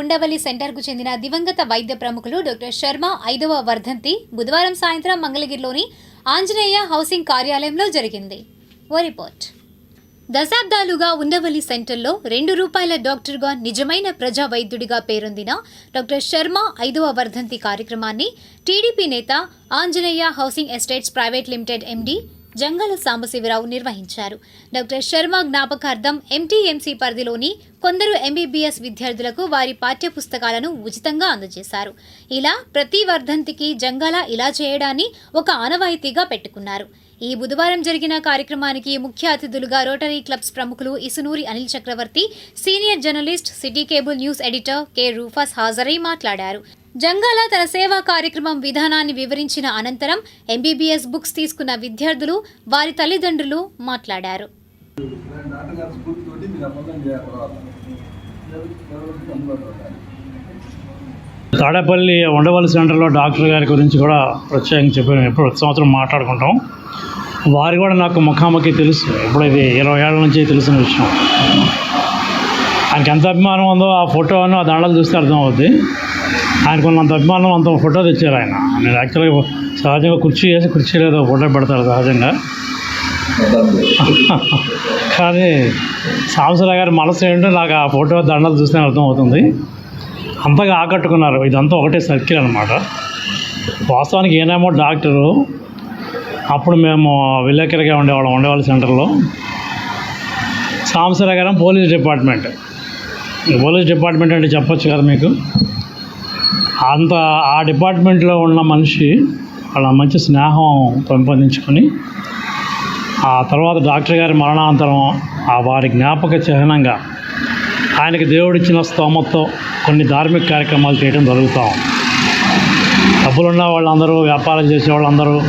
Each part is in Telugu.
ఉండవల్లి సెంటర్కు చెందిన దివంగత వైద్య ప్రముఖులు డాక్టర్ శర్మ ఐదవ వర్ధంతి బుధవారం సాయంత్రం మంగళగిరిలోని ఆంజనేయ హౌసింగ్ కార్యాలయంలో జరిగింది. ఓ రిపోర్ట్. దశాబ్దాలుగా ఉండవల్లి సెంటర్లో రెండు రూపాయల డాక్టర్గా నిజమైన ప్రజా వైద్యుడిగా పేరొందిన డాక్టర్ శర్మ ఐదవ వర్ధంతి కార్యక్రమాన్ని టీడీపీ నేత Anjaneya housing estates private limited MD Jangala Sambasivarao నిర్వహించారు. డాక్టర్ శర్మ జ్ఞాపకార్థం ఎంటీఎంసీ పరిధిలోని కొందరు ఎంబీబీఎస్ విద్యార్థులకు వారి పాఠ్య పుస్తకాలను ఉచితంగా అందజేశారు. ఇలా ప్రతి వర్ధంతికి జంగాల ఇలా చేయడాన్ని ఒక ఆనవాయితీగా పెట్టుకున్నారు. ఈ బుధవారం జరిగిన కార్యక్రమానికి ముఖ్య అతిథులుగా రోటరీ క్లబ్స్ ప్రముఖులు Isunuri Anil Chakravarthi senior journalist city cable news editor K Rufus హాజరై మాట్లాడారు. జంగాల తన సేవా కార్యక్రమం విధానాన్ని వివరించిన అనంతరం ఎంబీబీఎస్ బుక్స్ తీసుకున్న విద్యార్థులు వారి తల్లిదండ్రులు మాట్లాడారు. తాడేపల్లి ఉండవల్లి సెంటర్లో డాక్టర్ గారి గురించి కూడా ప్రత్యేకంగా చెప్పాను ఎప్పుడు ప్రతి సంవత్సరం మాట్లాడుకుంటాం. వారు కూడా నాకు ముఖాముఖి తెలుసు. ఇప్పుడు ఇది ఇరవై ఏళ్ళ నుంచి తెలిసిన విషయం. ఆయనకి ఎంత అభిమానం ఉందో ఆ ఫోటోను ఆ దండలు చూస్తే అర్థమవుద్ది ఆయనకు ఉన్నంత అభిమానం అంత ఫోటో తెచ్చారు ఆయన. నేను యాక్చువల్గా సహజంగా కుర్చీ వేసి కుర్చీ లేదా ఫోటో పెడతారు సహజంగా. కానీ సాంసరావు గారి మనసు ఏంటో నాకు ఆ ఫోటో దండలు చూస్తే అర్థమవుతుంది. అంతగా ఆకట్టుకున్నారు. ఇదంతా ఒకటే సర్కిల్ అనమాట వాస్తవానికి ఏనేమో డాక్టరు. అప్పుడు మేము విలేకరిగా ఉండేవాళ్ళం ఉండేవాళ్ళ సెంటర్లో. సాంసరావు గారు పోలీస్ డిపార్ట్మెంట్. ఈ పోలీస్ డిపార్ట్మెంట్ అంటే చెప్పొచ్చు కదా మీకు? అంత ఆ డిపార్ట్మెంట్లో ఉన్న మనిషి వాళ్ళ మంచి స్నేహం పెంపొందించుకొని ఆ తర్వాత డాక్టర్ గారి మరణానంతరం ఆ వారి జ్ఞాపక చిహ్నంగా ఆయనకి దేవుడిచ్చిన స్తోమతో కొన్ని ధార్మిక కార్యక్రమాలు చేయడం జరుగుతాం డబ్బులున్న వాళ్ళందరూ వ్యాపారం చేసే వాళ్ళందరూ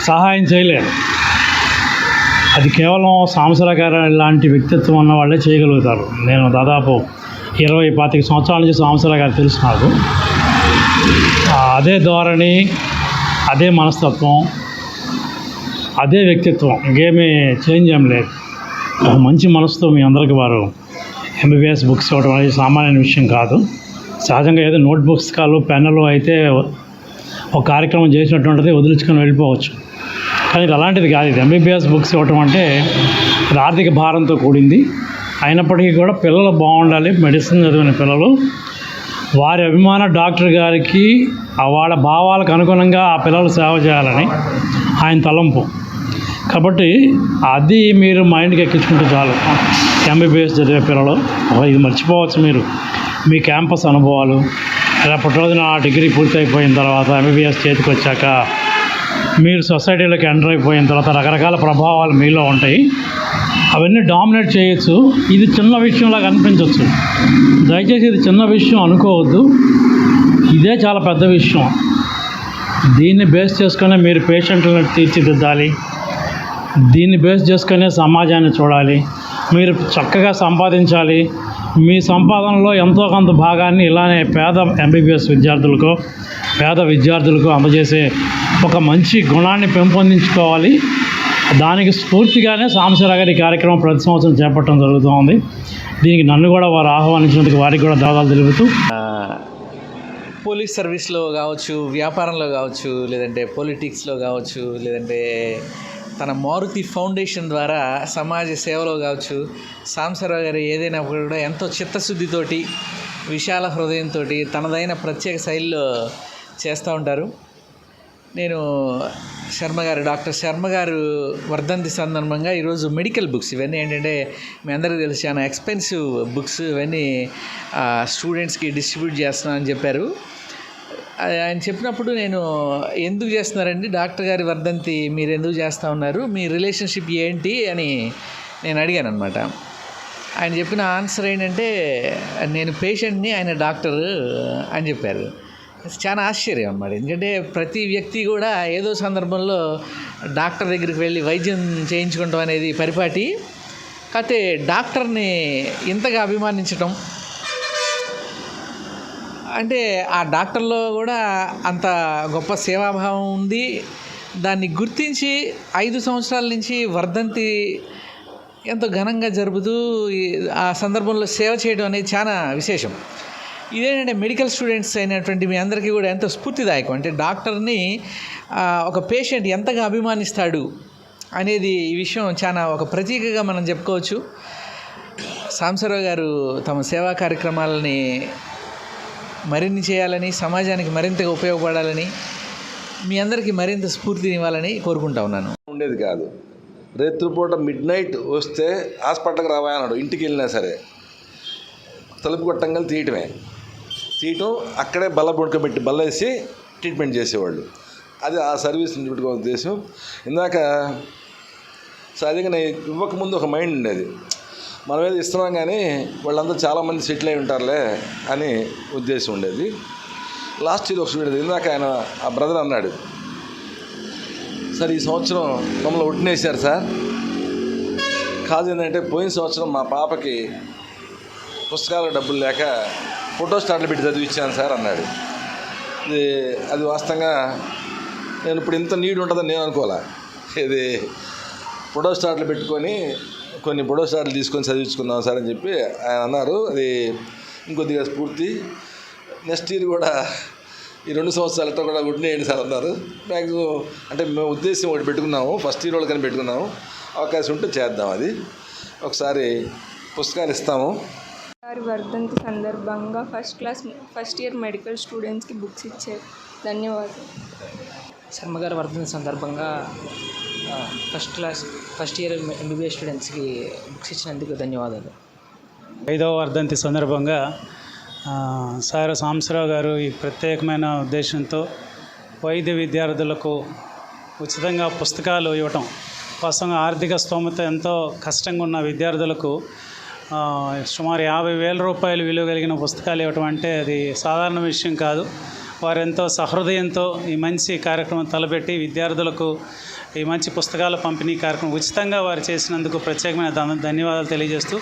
సహాయం చేయలేరు. అది కేవలం సాంసరావు లాంటి వ్యక్తిత్వం ఉన్న వాళ్ళే చేయగలుగుతారు. నేను దాదాపు ఇరవై పాతిక సంవత్సరాల నుంచి సంవత్సరాలు గారు తెలుసు నాకు అదే ధోరణి అదే మనస్తత్వం అదే వ్యక్తిత్వం. ఇంకేమీ చేంజ్ ఏం లేదు. ఒక మంచి మనసుతో మీ అందరికి వారు ఎంబీబీఎస్ బుక్స్ ఇవ్వడం అనేది సామాన్య విషయం కాదు. సహజంగా ఏదో నోట్ కాలు పెన్నులు అయితే ఒక కార్యక్రమం చేసినటువంటిది వదిలించుకొని వెళ్ళిపోవచ్చు. కానీ అలాంటిది కాదు. ఇది ఎంబీబీఎస్ బుక్స్ ఇవ్వటం అంటే ఆర్థిక భారంతో కూడింది. అయినప్పటికీ కూడా పిల్లలు బాగుండాలి మెడిసిన్ చదివిన పిల్లలు. వారి అభిమాన డాక్టర్ గారికి వాళ్ళ భావాలకు అనుగుణంగా ఆ పిల్లలు సేవ చేయాలని ఆయన తలంపు. కాబట్టి అది మీరు మైండ్కి ఎక్కించుకుంటే చాలు. ఎంబీబీఎస్ చదివే పిల్లలు ఇది మర్చిపోవచ్చు మీరు. మీ క్యాంపస్ అనుభవాలు రేపటి రోజున ఆ డిగ్రీ పూర్తయిపోయిన తర్వాత ఎంబీబీఎస్ చేతికి వచ్చాక మీరు సొసైటీలోకి ఎంటర్ అయిపోయిన తర్వాత రకరకాల ప్రభావాలు మీలో ఉంటాయి. అవన్నీ డామినేట్ చేయొచ్చు. ఇది చిన్న విషయంలా కనిపించవచ్చు దయచేసి ఇది చిన్న విషయం అనుకోవద్దు. ఇదే చాలా పెద్ద విషయం. దీన్ని బేస్ చేసుకునే మీరు పేషెంట్లను తీర్చిదిద్దాలి. దీన్ని బేస్ చేసుకునే సమాజాన్ని చూడాలి. మీరు చక్కగా సంపాదించాలి. మీ సంపాదనలో ఎంతో కొంత భాగాన్ని ఇలానే పేద ఎంబీబీఎస్ విద్యార్థులకు పేద విద్యార్థులకు అందజేసే ఒక మంచి గుణాన్ని పెంపొందించుకోవాలి. దానికి స్ఫూర్తిగానే సాంబశివరావు గారి కార్యక్రమం ప్రతి సంవత్సరం చేపట్టడం జరుగుతోంది. దీనికి నన్ను కూడా వారు ఆహ్వానించినందుకు వారికి కూడా ధన్యవాదాలు తెలుపుతూ. పోలీస్ సర్వీస్లో కావచ్చు వ్యాపారంలో కావచ్చు లేదంటే పొలిటిక్స్లో కావచ్చు లేదంటే తన మారుతి ఫౌండేషన్ ద్వారా సమాజ సేవలో కావచ్చు సాంసరావు గారు ఏదైనా కూడా ఎంతో చిత్తశుద్ధితోటి విశాల హృదయంతో తనదైన ప్రత్యేక శైలిలో చేస్తూ ఉంటారు. నేను శర్మ గారు డాక్టర్ శర్మ గారు వర్ధంతి సందర్భంగా ఈరోజు మెడికల్ బుక్స్ ఇవన్నీ ఏంటంటే మీ అందరికీ తెలుసు చాలా ఎక్స్పెన్సివ్ బుక్స్ ఇవన్నీ స్టూడెంట్స్కి డిస్ట్రిబ్యూట్ చేస్తున్నాను అని చెప్పారు. ఆయన చెప్పినప్పుడు నేను ఎందుకు చేస్తున్నారండి డాక్టర్ గారి వర్ధంతి మీరు ఎందుకు చేస్తూ ఉన్నారు మీ రిలేషన్షిప్ ఏంటి అని నేను అడిగాను అనమాట ఆయన చెప్పిన ఆన్సర్ ఏంటంటే నేను పేషెంట్ని ఆయన డాక్టర్ అని చెప్పారు. చాలా ఆశ్చర్యం అన్నమాట. ఎందుకంటే ప్రతి వ్యక్తి కూడా ఏదో సందర్భంలో డాక్టర్ దగ్గరికి వెళ్ళి వైద్యం చేయించుకోవడం అనేది పరిపాటి. కాకపోతే డాక్టర్ని ఇంతగా అభిమానించటం. అంటే ఆ డాక్టర్లో కూడా అంత గొప్ప సేవాభావం ఉంది. దాన్ని గుర్తించి ఐదు సంవత్సరాల నుంచి వర్ధంతి ఎంతో ఘనంగా జరుపుతూ ఆ సందర్భంలో సేవ చేయడం అనేది చాలా విశేషం. ఇదేంటంటే మెడికల్ స్టూడెంట్స్ అయినటువంటి మీ అందరికీ కూడా ఎంతో స్ఫూర్తిదాయకం. అంటే డాక్టర్ని ఒక పేషెంట్ ఎంతగా అభిమానిస్తాడు అనేది ఈ విషయం చాలా ఒక ప్రతీకగా మనం చెప్పుకోవచ్చు. సాంసరావు గారు తమ సేవా కార్యక్రమాలని మరిన్ని చేయాలని సమాజానికి మరింతగా ఉపయోగపడాలని మీ అందరికీ మరింత స్ఫూర్తినివ్వాలని కోరుకుంటా ఉన్నాను. ఉండేది కాదు. రేత్రిపూట మిడ్ నైట్ వస్తే హాస్పిటల్కి రావాలన్నాడు. ఇంటికి వెళ్ళినా సరే. తలుపు కొట్టంగా తీయటమే. సీటు అక్కడే బల్ల పడుకోబెట్టి బల్ల వేసి ట్రీట్మెంట్ చేసేవాళ్ళు. అది ఆ సర్వీస్ పెట్టుకునే ఉద్దేశం. ఇందాక సహజంగా ఇవ్వకముందు ఒక మైండ్ ఉండేది. మనం ఏదో ఇస్తున్నాం కానీ వాళ్ళంతా చాలామంది సెటిల్ అయి ఉంటారులే అని ఉద్దేశం ఉండేది. లాస్ట్ ఇయర్ ఒక స్టూడెంట్ ఇందాక ఆయన ఆ బ్రదర్ అన్నాడు సార్ ఈ సంవత్సరం మమ్మల్ని ఒట్టినేశారు సార్. కాదు ఏంటంటే పోయిన సంవత్సరం మా పాపకి పుస్తకాల డబ్బులు లేక ఫోటో స్టార్ట్లు పెట్టి చదివించాను సార్ అన్నాడు. ఇది అది వాస్తవంగా నేను ఇప్పుడు ఇంత నీడ్ ఉంటుందని నేను అనుకోవాలా? ఇది ఫోటో స్టార్ట్లు పెట్టుకొని కొన్ని ఫోటో స్టార్ట్లు తీసుకొని చదివించుకుందాం సార్ అని చెప్పి ఆయన అన్నారు. అది ఇంకొద్దిగా స్ఫూర్తి. నెక్స్ట్ ఇయర్ కూడా ఈ రెండు సంవత్సరాలతో కూడా గుడ్నేయండి సార్ అన్నారు. మ్యాక్సిమం అంటే మేము ఉద్దేశం ఒకటి పెట్టుకున్నాము. ఫస్ట్ ఇయర్ వాళ్ళకని పెట్టుకున్నాము. అవకాశం ఉంటే చేద్దాం అది. ఒకసారి పుస్తకాలు ఇస్తాము. వారి వర్ధంతి సందర్భంగా first class first year medical స్టూడెంట్స్కి బుక్స్ ఇచ్చారు. ధన్యవాదాలు. శర్మ గారి వర్ధంతి సందర్భంగా first class first year MBBS స్టూడెంట్స్కి బుక్స్ ఇచ్చినందుకు ధన్యవాదాలు. ఐదవ వర్ధంతి సందర్భంగా సార్ సాంబశివరావు గారు ఈ ప్రత్యేకమైన ఉద్దేశంతో వైద్య విద్యార్థులకు ఉచితంగా పుస్తకాలు ఇవ్వటం వాస్తవంగా ఆర్థిక స్తోమత ఎంతో కష్టంగా ఉన్న విద్యార్థులకు సుమారు యాభై వేల రూపాయలు విలువ కలిగిన పుస్తకాలు ఇవ్వటం అంటే అది సాధారణ విషయం కాదు. వారు ఎంతో సహృదయంతో ఈ మంచి కార్యక్రమం తలపెట్టి విద్యార్థులకు ఈ మంచి పుస్తకాల పంపిణీ కార్యక్రమం ఉచితంగా వారు చేసినందుకు ప్రత్యేకమైన ధన్యవాదాలు తెలియజేస్తూ